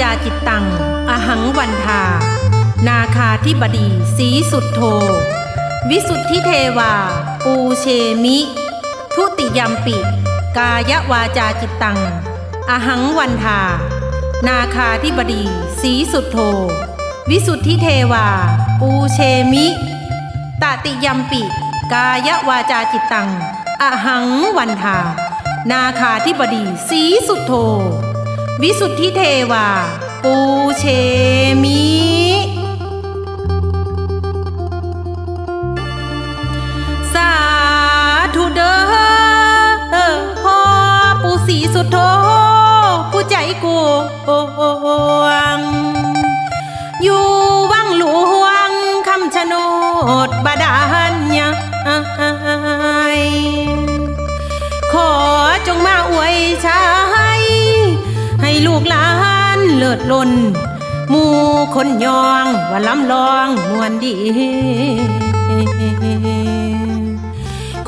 จาจิตตัง อหังวันทา นาคาธิบดีสีสุดโท วิสุทธิเทวา ปูเชมิ ทุติยมปิ กายวาจาจิตตัง อหังวันทา นาคาธิบดีสีสุดโท วิสุทธิเทวา ปูเชมิตติยมปิ กายวาจาจิตตัง อหังวันทา นาคาธิบดีสีสุดโท วิสุทธิเทวา ปูเชมิ สาธุเด้อพ่อปูสีสุดโทผู้ใจกูโอ้ ลนหมู่คนยองว่าล้ำลองมวนดี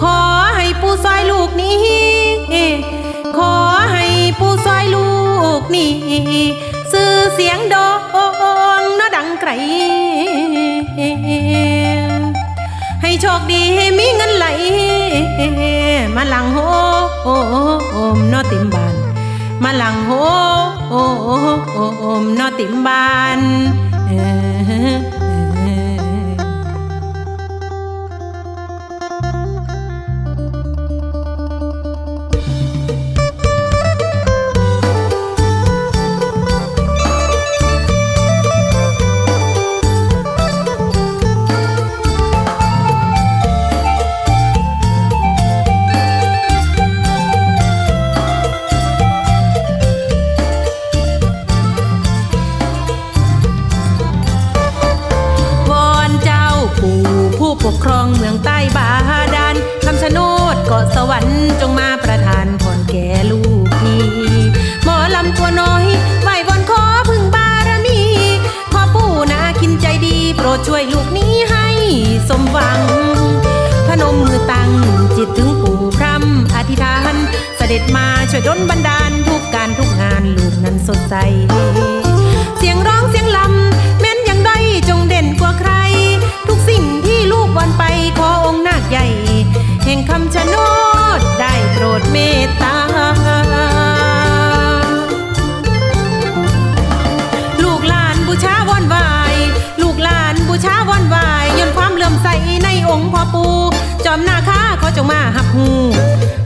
ขอให้ผู้ซอยลูกนี้ ขอให้ผู้ซอยลูกนี้สื่อเสียงดองนาะดังไกลให้โชคดีมีเงินไหล มาหลังโฮมนาะเต็มบาน มาหลังโฮ มเนาะเต็มบานเออ ปกครองเมืองใต้บาดาลคำชะโนดเกาะสวรรค์จงมาประทานพรแก่ลูกพี่หมอลำตัวน้อยไหววอนขอพึ่งบารมีพ่อปู่นาคินใจดีโปรดช่วยลูกนี้ให้สมหวัง พนมมือตั้งจิตถึงปู่พรำอธิษฐาน เสด็จมาช่วยดลบันดาลทุกการทุกงานลูกนั้นสดใส โนดได้โปรดเมตตา ลูกหลานบูชาวอนไหวาย ลูกหลานบูชาวอนไหวายยนต์ความเลื่อมใสในองค์พ่อปู่จอมนาคาเขาจงมาหับหู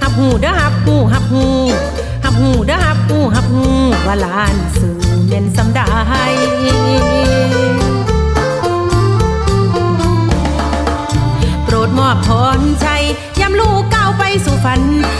หับหูเด้อหับหูหับหูหับหูเด้อหับหูหับหูว่าหลานสู่เม่นสำได้โปรดมอบพรชัย ฝัน